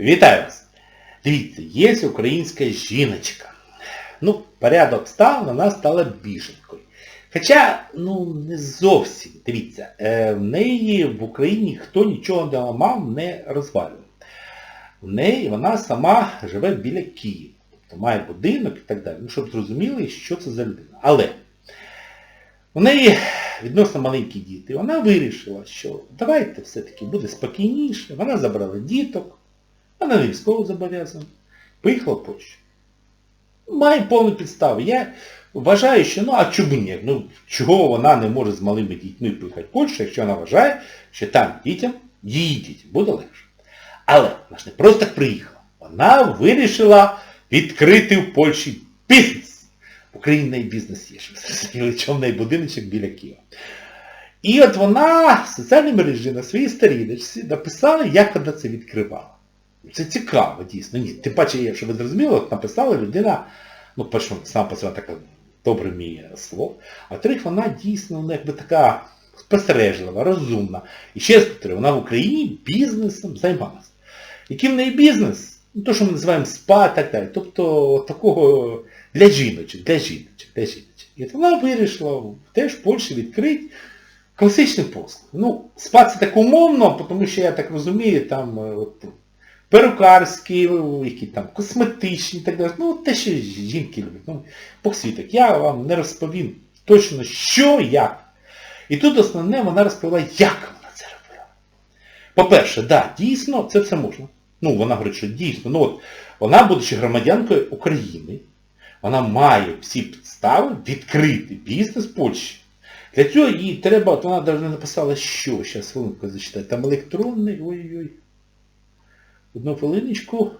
Вітаю вас! Дивіться, є українська жіночка. Ну, порядок став, вона стала біженкою. Хоча, ну, не зовсім. Дивіться, е, в неї в Україні хто нічого не ламав, не розвалював. В неї вона сама живе біля Києва. Тобто має будинок і так далі. Ну, щоб зрозуміли, що це за людина. Але у неї відносно маленькі діти. Вона вирішила, що давайте все-таки буде спокійніше. Вона забрала діток, вона не військово зобов'язана. Поїхала в Польщу. Має повну підставу. Я вважаю, що ну а чому ні? Ну, чого вона не може з малими дітьми поїхати в Польщу, якщо вона вважає, що там дітям, її дітям буде легше. Але вона ж не просто так приїхала. Вона вирішила відкрити в Польщі бізнес. В Україні бізнес є, щоб зрозуміли, неї будиночок біля Києва. І от вона в соціальній мережі на своїй сторіночці написала, як вона це відкривала. Це цікаво, дійсно. Ні, тим паче, якщо ви зрозуміли, от написала людина, ну, перше, сама по собі така добре вміє слово, а в-третіх, вона дійсно ну, якби така спостережлива, розумна. І ще повторю, вона в Україні бізнесом займалася. Який в неї бізнес? Ну, то, що ми називаємо спа і так далі. Тобто такого для жіночок, для жіночок, для жіночок. І вона вирішила теж в Польщі відкрити класичний послуг. Ну, спа це так умовно, тому що я так розумію, там е, от, перукарські, які там, косметичні і так далі. Ну, те, що жінки люблять. Ну, світок. Я вам не розповім точно, що, як. І тут основне вона розповіла, як вона це робила. По-перше, да, дійсно, це все можна. Ну, вона говорить, що дійсно, ну от, вона, будучи громадянкою України, вона має всі підстави відкрити бізнес в Польщі. Для цього їй треба, от вона навіть написала, що, зараз хвилинку зачитаю, там електронний, ой-ой-ой. Одну хвилиночку.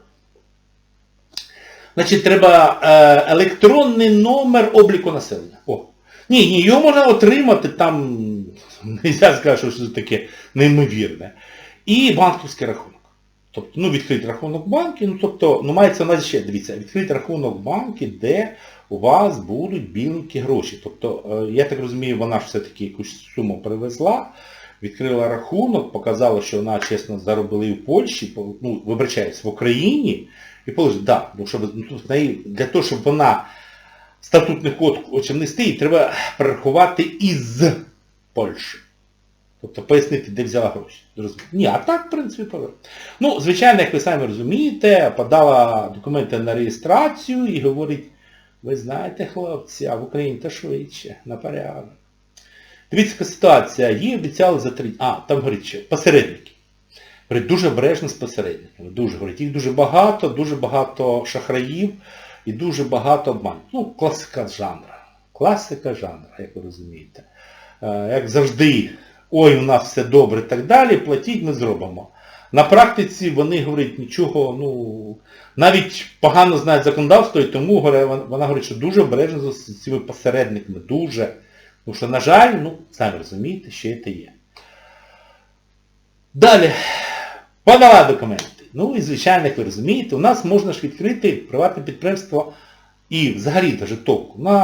Значить, треба е, електронний номер обліку населення. О. Ні, ні, його можна отримати там, нельзя сказати, що це таке неймовірне. І банківський рахунок. Тобто, ну, відкрити рахунок банку, ну, тобто, ну, мається на ще, дивіться, відкрити рахунок банку, де у вас будуть біленькі гроші. Тобто, е, я так розумію, вона ж все-таки якусь суму привезла, відкрила рахунок, показала, що вона чесно заробила і в Польщі, по- ну, вибачаюсь, в Україні, і положить, да, бо щоб ну, для того, щоб вона статутний код хоче внести, їй треба перерахувати із Польщі. Тобто пояснити, де взяла гроші. Ні, а так, в принципі, поверх. Ну, звичайно, як ви самі розумієте, подала документи на реєстрацію і говорить, ви знаєте, хлопці, а в Україні то швидше, на порядок. Дивіться, ситуація. Їй обіцяли за три... А, там говорить що, посередники. Говорить, дуже обережно з посередниками. Дуже, говорить, їх дуже багато, дуже багато шахраїв і дуже багато обманів. Ну, класика жанра. Класика жанра, як ви розумієте. Е, Як завжди, ой, у нас все добре і так далі, платіть, ми зробимо. На практиці вони говорять нічого, ну, навіть погано знають законодавство, і тому вона говорить, що дуже обережно з цими посередниками, дуже. Тому що, на жаль, ну, самі розумієте, ще це є. Далі. Подала документи. Ну і звичайно, як ви розумієте, у нас можна ж відкрити приватне підприємство і взагалі даже толку на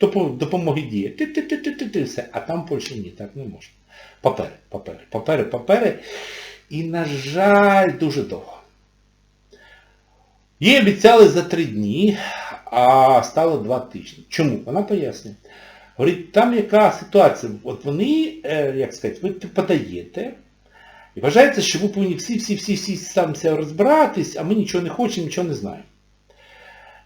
допо- допомоги дії. Ти-ти-ти-ти-ти, все. А там в Польщі ні, так не можна. Папери, папери, папери, папери. І, на жаль, дуже довго. Їй обіцяли за три дні, а стало два тижні. Чому? Вона пояснює. Говорить, там яка ситуація? От вони, е, як сказати, ви подаєте, і вважається, що ви повинні всі-всі-всі сам себе розбиратись, а ми нічого не хочемо, нічого не знаємо.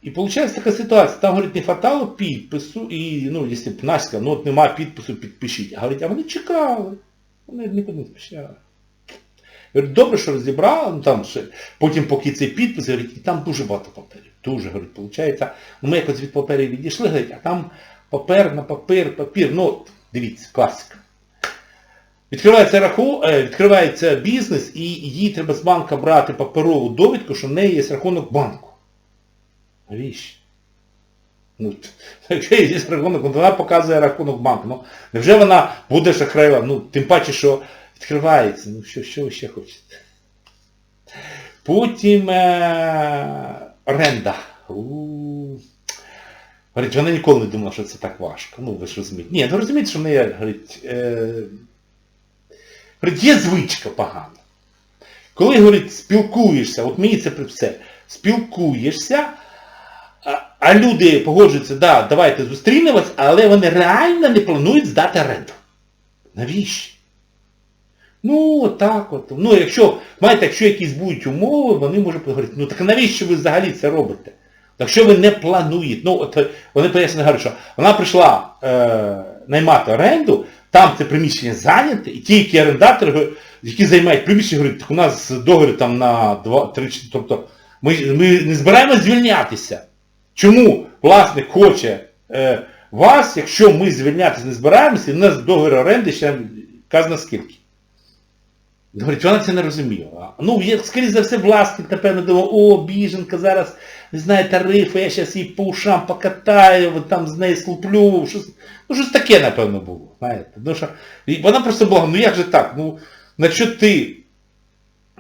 І виходить така ситуація, там, говорить, не хватало підпису, і, ну, якщо б Настя сказала, ну от нема підпису, підпишіть. А говорить, а вони чекали. Вони нікуди не спішали. Говорить, добре, що розібрали, ну там ще, потім поки цей підпис, говорить, і там дуже багато паперів. Дуже, говорить, виходить. Ну, ми якось від паперів відійшли, говорить, а там папер на папір, папір. Ну, дивіться, класика. Відкривається раху, е, відкривається бізнес, і їй треба з банка брати паперову довідку, що в неї є рахунок банку. Навіщо? Ну, якщо є рахунок, ну, вона показує рахунок банку. Ну, невже вона буде шахрайла? Ну, тим паче, що відкривається. Ну, що, що ви ще хочете? Потім е, оренда. У. Говорить, вона ніколи не думала, що це так важко. Ну, ви ж розумієте. Ні, ну розумієте, що в неї, говорить, є звичка погана. коли, говорить, спілкуєшся, от мені це при все, спілкуєшся, а, а люди погоджуються, да, давайте зустрінемось, але вони реально не планують здати оренду. Навіщо? Ну, отак от. Ну, якщо, знаєте, якщо якісь будуть умови, вони можуть говорити, ну так навіщо ви взагалі це робите? Якщо ви не плануєте, ну от е, вони пояснюють, говорять, що вона прийшла е, наймати оренду, там це приміщення зайняте, і ті, які орендатори, які займають приміщення, говорять, так у нас договір там на 2-3, тобто ми, ми не збираємося звільнятися. Чому власник хоче е, вас, якщо ми звільнятися не збираємося, і у нас договір оренди ще казано скільки? Говорить, вона це не розуміла. Ну, я, скоріше за все, власник, напевно, думав, о, біженка, зараз, не знаю, тарифи, я зараз її по ушам покатаю, от там з нею слуплю, щось, ну, щось таке, напевно, було, знаєте. Ну, що, вона просто була, ну як же так, ну, на що ти,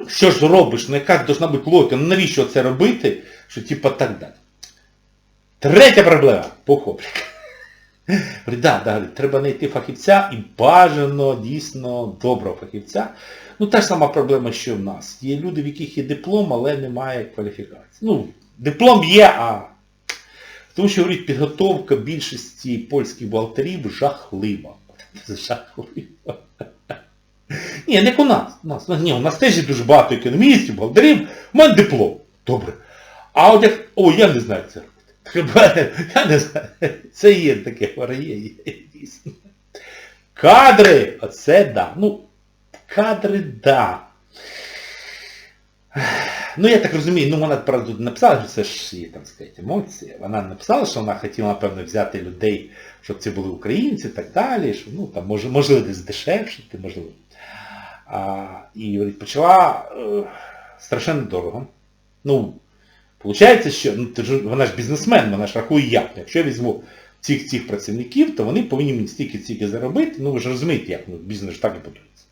що ж робиш, ну яка должна бути логіка, ну навіщо це робити, що типа так далі. Третя проблема, похоплік. Да, да, треба знайти фахівця і бажано, дійсно, доброго фахівця. Ну, та ж сама проблема, що в нас. Є люди, в яких є диплом, але немає кваліфікації. Ну, диплом є, а... Тому що, говорить, підготовка більшості польських бухгалтерів жахлива. Жахлива. Ні, не у нас. У нас, ні, у нас теж є дуже багато економістів, бухгалтерів, у мене диплом. Добре. А от як... О, я не знаю це. Хіба, я не знаю. Це є таке є, є, дійсно. Кадри, оце да. Ну, кадри, да. Ну, я так розумію, ну вона правда написала, що це ж її, там сказати, емоції. Вона написала, що вона хотіла, напевно, взяти людей, щоб це були українці і так далі, що, ну, там, може, можливо, десь дешевше, можливо. А, і почала е, страшенно дорого. Ну, виходить, що ну, вона ж бізнесмен, вона ж рахує як. Якщо я візьму цих цих працівників, то вони повинні мені стільки-стільки заробити, ну ви ж розумієте, як ну, бізнес так і будується.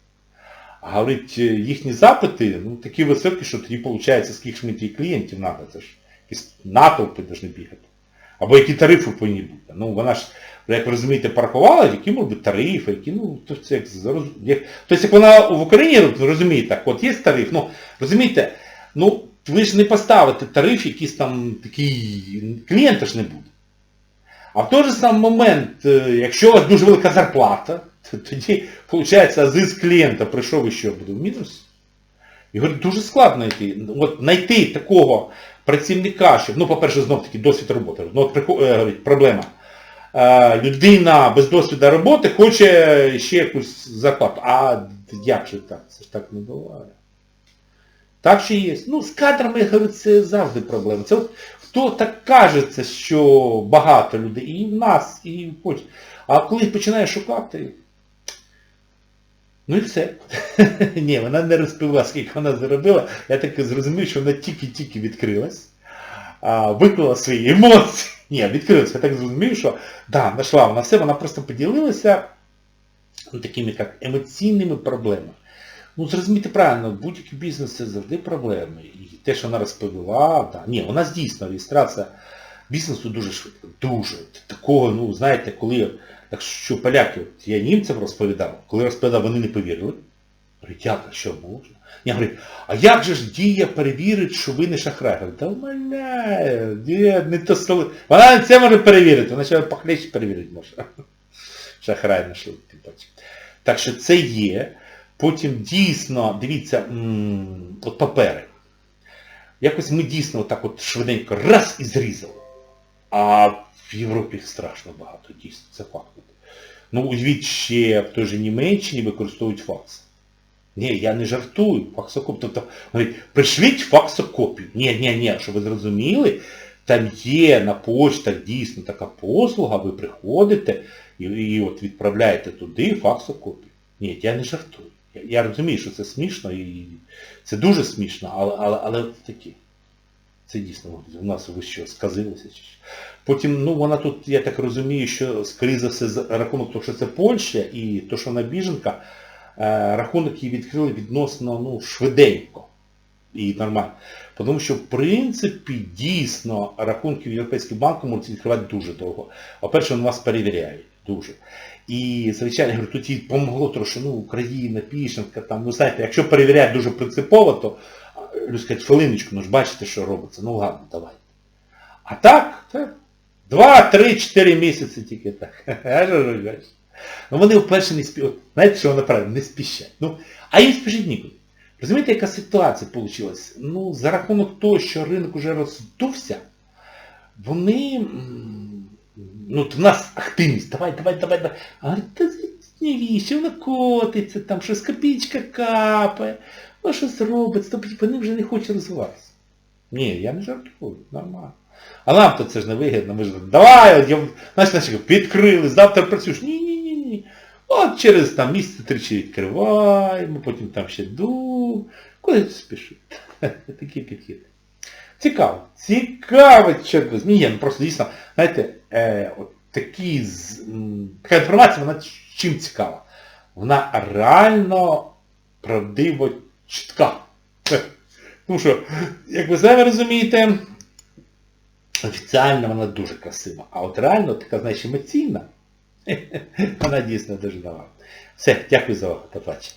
А говорить, їхні запити, ну, такі високі, що тоді виходить, скільки ж мені клієнтів треба, це ж якісь натовпи повинні бігати. Або які тарифи повинні бути. Ну вона ж, як ви розумієте, порахувала, які можуть бути тарифи, які, ну, то це як, Тобто як вона в Україні, ви розумієте, так, от є тариф, ну, розумієте, ну, ви ж не поставите тариф, якийсь там такий, клієнта ж не буде. А в той же самий момент, якщо у вас дуже велика зарплата, то тоді, виходить, зиск клієнта прийшов і що буде в мінус. І говорить, дуже складно знайти. От знайти такого працівника, щоб, ну, по-перше, знов таки досвід роботи. Ну, от говорить, проблема. Людина без досвіду роботи хоче ще якусь зарплату. А як же так? Це ж так не буває. Так що є. Ну, з кадрами, я говорю, це завжди проблема. Це от хто так кажеться, що багато людей, і в нас, і в Польщі. А коли починаєш шукати, ну і все. Ні, вона не розповіла, скільки вона заробила. Я так зрозумів, що вона тільки-тільки відкрилась, виклала свої емоції. Ні, відкрилась. Я так зрозумів, що да, знайшла вона все, вона просто поділилася ну, такими як емоційними проблемами. Ну, зрозумійте правильно, будь-який бізнес це завжди проблеми. І те, що вона розповіла, да. ні, у нас дійсно реєстрація бізнесу дуже швидко. Дуже. Такого, ну, знаєте, коли, якщо поляки, от я німцям розповідав, коли розповідав, вони не повірили. Говорять, як, що можна? Я говорю, а як же ж дія перевірить, що ви не шахрай? Говорю, та умоляю, дія, не то столи. Вона не це може перевірити, вона ще похлеще перевірити може. Шахрай знайшли, тим паче. Так що це є. Потім дійсно, дивіться, от папери. Якось ми дійсно отак от швиденько раз і зрізали. А в Європі їх страшно багато, дійсно, це факт. Ну, уявіть, ще в той же Німеччині використовують факс. Ні, я не жартую, факсокоп. Тобто, говорить, пришліть факсокопію. Ні, ні, ні, щоб ви зрозуміли, там є на почтах дійсно така послуга, ви приходите і, і от відправляєте туди факсокопію. Ні, я не жартую. Я, розумію, що це смішно і це дуже смішно, але але, але такі. Це дійсно у нас ви що, сказилося. Потім, ну вона тут, я так розумію, що, скоріше за все, за рахунок того, що це Польща і то, що вона біженка, е, рахунок її відкрили відносно ну, швиденько і нормально. Тому що, в принципі, дійсно рахунки в Європейському банку можуть відкривати дуже довго. По-перше, вони вас перевіряють. Дуже. І, звичайно, говорю, тут помогло трошки, ну, Україна, Пішенка, там, ну, знаєте, якщо перевіряти дуже принципово, то люди хвилиночку, ну ж бачите, що робиться, ну ладно, давайте. А так, так, два, три, чотири місяці тільки так. Ну вони вперше не спішать. Знаєте, що вони правильно? Не спішать. Ну, а їм спішить нікуди. Розумієте, яка ситуація вийшла? Ну, за рахунок того, що ринок уже роздувся, вони, ну, в нас активність, давай, давай, давай, давай. А говорить, та навіщо, воно котиться, там щось копійка капає, ну щось робиться, то вони вже не хочуть розвиватися. Ні, я не жартую, нормально. А нам то це ж не вигідно, ми ж давай, я, знаєш, наші відкрили, завтра працюєш. Ні, ні. От через там місяць тричі відкриваємо, потім там ще ду. Куди ти спішиш? Такі підхід. Цікаво. Чорт возьми. Ні, ну просто дійсно, знаєте, е, от такі, така інформація, вона чим цікава? Вона реально правдиво чітка. Тому що, як ви самі розумієте, офіціально вона дуже красива, а от реально така, знаєш, емоційна, вона дійсно дуже дала. Все, дякую за увагу, до побачення.